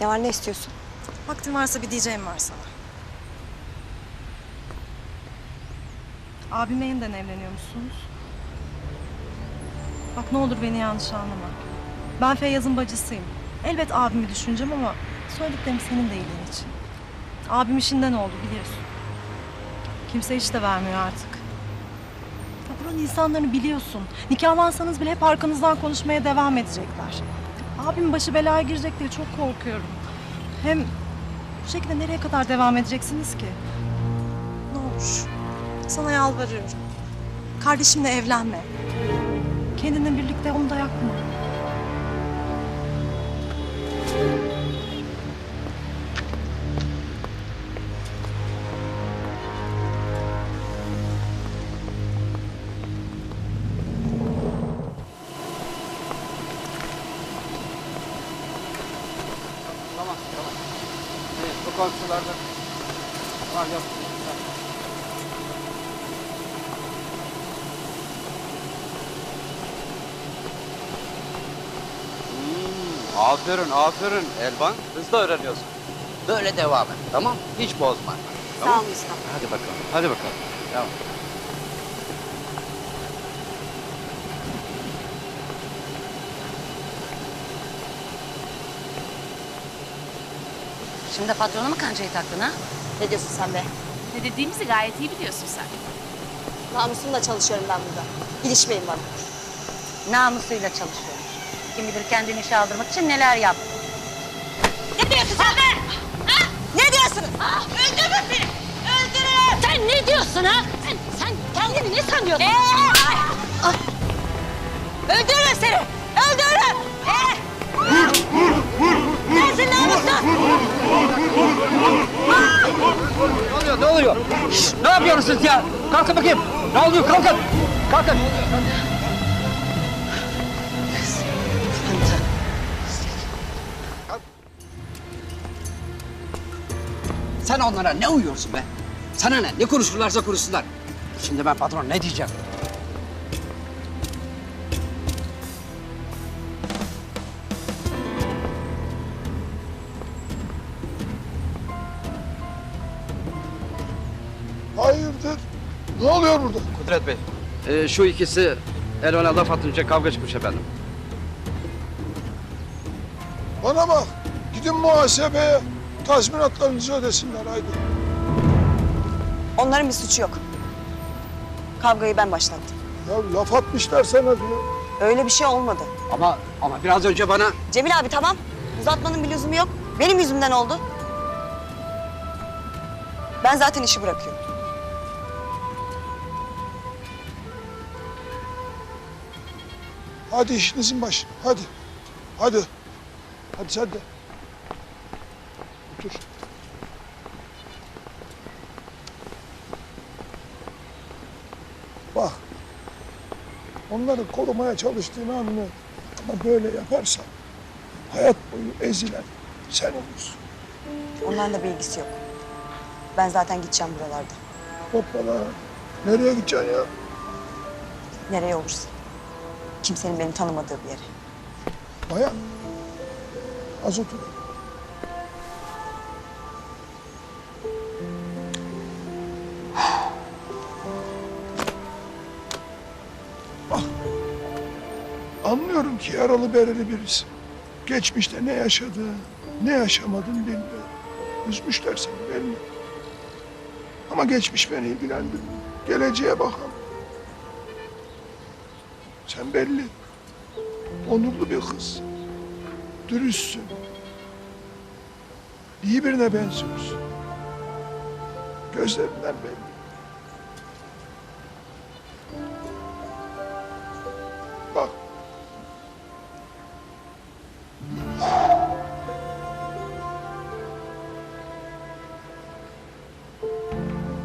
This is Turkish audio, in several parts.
Ne var ne istiyorsun? Vaktin varsa bir diyeceğim var sana. Abimle yeniden evleniyormuşsunuz. Bak ne olur beni yanlış anlama. Ben Feyyaz'ın bacısıyım. Elbet abimi düşüneceğim ama söylediklerim senin de iyiliğin için. Abim işinden oldu biliyorsun. Kimse iş de vermiyor artık. Ya buranın insanlarını biliyorsun. Nikahlansanız bile hep arkanızdan konuşmaya devam edecekler. Abim başı belaya girecek diye çok korkuyorum. Hem bu şekilde nereye kadar devam edeceksiniz ki? Ne olur. Sana yalvarıyorum. Kardeşimle evlenme. Kendinle birlikte onu da yakma. Komşularda var yok. Hmm, aferin, aferin Elvan. Hızlı öğreniyorsun. Böyle devam et, tamam? Hiç bozma. Tamam? ol Mustafa. Hadi bakalım, hadi bakalım. Tamam. Şimdi patrona mı kancayı taktın ha? Ne diyorsun sen be? Ne dediğimizi gayet iyi biliyorsun sen. Namusumla çalışıyorum ben burada. İlişmeyin bana. Namusuyla çalışıyormuş. Kim bilir kendini işe aldırmak için neler yaptı. Ne diyorsun sen be? Ha? Ne diyorsun? Ha? Öldürün beni! Öldürün! Sen ne diyorsun ha? Sen, sen kendini ne sanıyorsun? Ee? Yapıyorsunuz ya? Kalkın bakayım. Ne oluyor? Kalkın. Kalkın. Sen onlara ne uyuyorsun be? Sana ne? Ne konuşurlarsa konuşsunlar. Şimdi ben patron ne diyeceğim? Ne oluyor burada? Kudret Bey. Ee, şu ikisi Elvan'a laf atınca kavga çıkmış efendim. Bana bak. Gidin muhasebeye tazminatlarınızı ödesinler haydi. Onların bir suçu yok. Kavgayı ben başlattım. Ya laf atmışlar sana diyor. Öyle bir şey olmadı. Ama ama biraz önce bana Cemil abi tamam. Uzatmanın bir lüzumu yok. Benim yüzümden oldu. Ben zaten işi bırakıyorum. Hadi işinizin başına. Hadi. Hadi. Hadi sen de. Otur. Bak. Onları korumaya çalıştığını anlıyorum. Ama böyle yaparsan hayat boyu ezilen sen olursun. Onların da bir ilgisi yok. Ben zaten gideceğim buralarda. Hoppala. Nereye gideceksin ya? Nereye olursa. Kimsenin beni tanımadığı bir yere. Bayan. Az otur. Ah. Anlıyorum ki yaralı bereli birisi. Geçmişte ne yaşadı, ne yaşamadın bilmiyorum. Üzmüşler seni belli. Ama geçmiş beni ilgilendirmiyor. Geleceğe bakalım. Sen belli. Onurlu bir kız. Dürüstsün. İyi birine benziyorsun. Gözlerinden belli. Bak.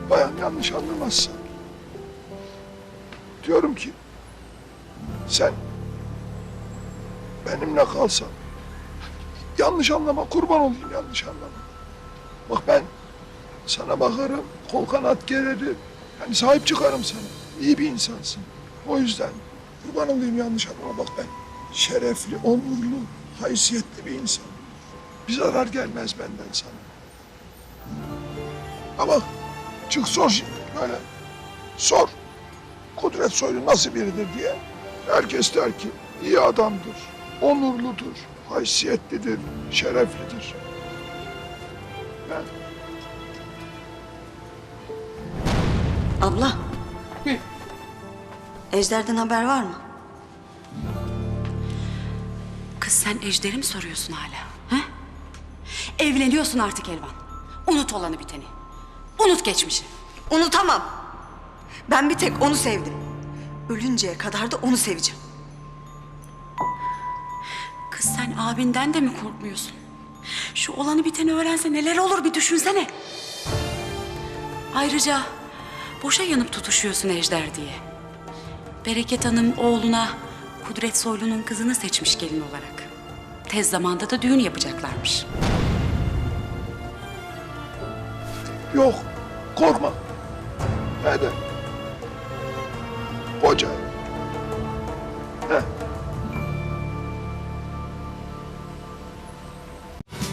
Bayan yanlış anlamazsan. Diyorum ki sen benimle kalsan yanlış anlama kurban olayım yanlış anlama. Bak ben sana bakarım kol kanat gererim. Yani sahip çıkarım sana. İyi bir insansın. O yüzden kurban olayım yanlış anlama bak ben şerefli, onurlu, haysiyetli bir insan. Bir zarar gelmez benden sana. Ama çık sor şimdi böyle. Sor. Kudret Soylu nasıl biridir diye. Herkes der ki iyi adamdır, onurludur, haysiyetlidir, şereflidir. Ben Abla. Ejder'den haber var mı? Kız sen Ejder'i mi soruyorsun hala? He? Evleniyorsun artık Elvan. Unut olanı biteni. Unut geçmişi. Unutamam. Ben bir tek onu sevdim. Ölünceye kadar da onu seveceğim. Kız sen abinden de mi korkmuyorsun? Şu olanı biteni öğrense neler olur bir düşünsene. Ayrıca boşa yanıp tutuşuyorsun Ejder diye. Bereket Hanım oğluna Kudret Soylu'nun kızını seçmiş gelin olarak. Tez zamanda da düğün yapacaklarmış. yok, korkma. Ne